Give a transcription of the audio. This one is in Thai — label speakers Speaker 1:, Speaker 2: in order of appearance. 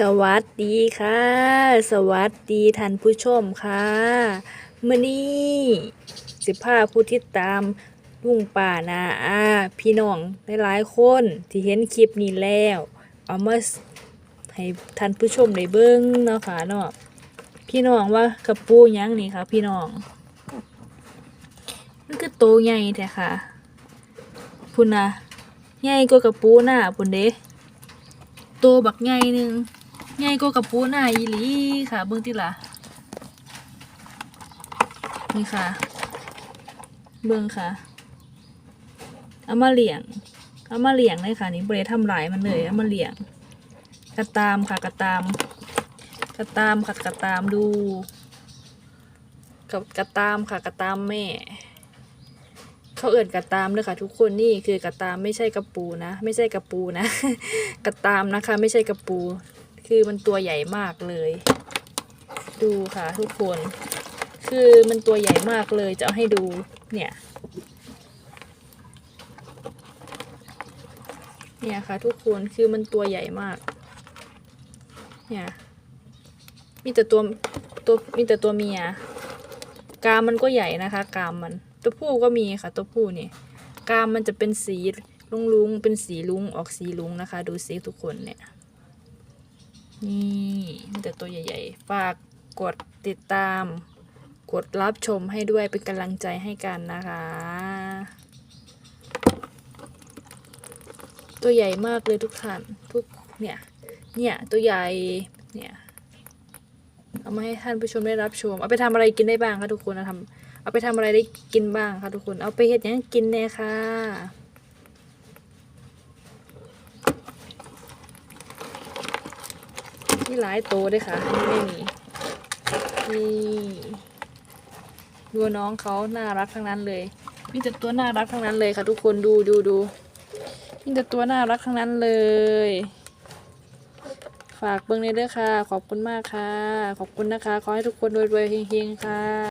Speaker 1: สวัสดีค่ะ สวัสดีท่านผู้ชมค่ะมื่อนี้สิพาผู้ติดตามลุงป่านาอาพี่น้องหลายๆคนที่เห็นคลิปนี้แล้ว เอามาให้ท่านผู้ชมได้เบิ่งเนาะค่ะเนาะพี่น้องว่ากระปูยังนี่ค่ะ พี่น้องมันคือโตใหญ่แท้ค่ะพุ่นนะใหญ่กว่ากระปูหน้าพุ่นเด้โตบักใหญ่หนึ่ง ใหญ่กว่ากระปูหน้าอีหลีค่ะ เบิ่งติล่ะนี่ค่ะ เบิ่งค่ะ เอามาเลี้ยง เอามาเลี้ยงเลยค่ะ นี่บ่ได้ทำลายมันเลย เอามาเลี้ยง กระตามค่ะ กระตาม กระตามค่ะกระตามดูกับกระตามค่ะ กระตามแม่ เขาเอื่นกระตามเลยค่ะ ทุกคนนี่คือกระตามไม่ใช่กระปูนะ ไม่ใช่กระปูนะ กระตามนะคะ ไม่ใช่กระปู คือมันตัวใหญ่มากเลย ดูค่ะทุกคน คือมันตัวใหญ่มากเลยจะเอาให้ดู เนี่ย เนี่ยค่ะ ทุกคน คือมันตัวใหญ่มาก เนี่ย มีแต่ตัวตัวมีแต่ตัวเมีย กามมันก็ใหญ่นะคะ กามมัน ตัวผู้ก็มีค่ะ ตัวผู้นี่ กามมันจะเป็นสีลุงลุงเป็นสีลุงออกสีลุงนะคะ ดูสิทุกคนเนี่ย นี่มีแต่ตัวใหญ่ๆ ฝากกดติดตาม กดรับชมให้ด้วยเป็นกำลังใจให้กันนะคะ ตัวใหญ่มากเลยทุกท่านทุกเนี่ยเนี่ยตัวใหญ่เนี่ยเอามาให้ท่านผู้ชมได้รับชม เอาไปทำอะไรกินได้บ้างคะทุกคนเอาทำเอาไปทำอะไรได้กินบ้างคะทุกคน เอาไปเฮ็ดยังกินแน่ค่ะ มีหลายโตวด้วยค่ะไม่มีนี่ดูน้องเขาน่ารักทั้งนั้นเลยมีแต่ตัวน่ารักทั้งนั้นเลยค่ะทุกคนดูดูดูมีแต่ตัวน่ารักทั้งนั้นเลย ฝากเบิ้งในเด้อค่ะ ขอบคุณมากค่ะ ขอบคุณนะคะ ขอให้ทุกคนรวยๆเฮงๆค่ะ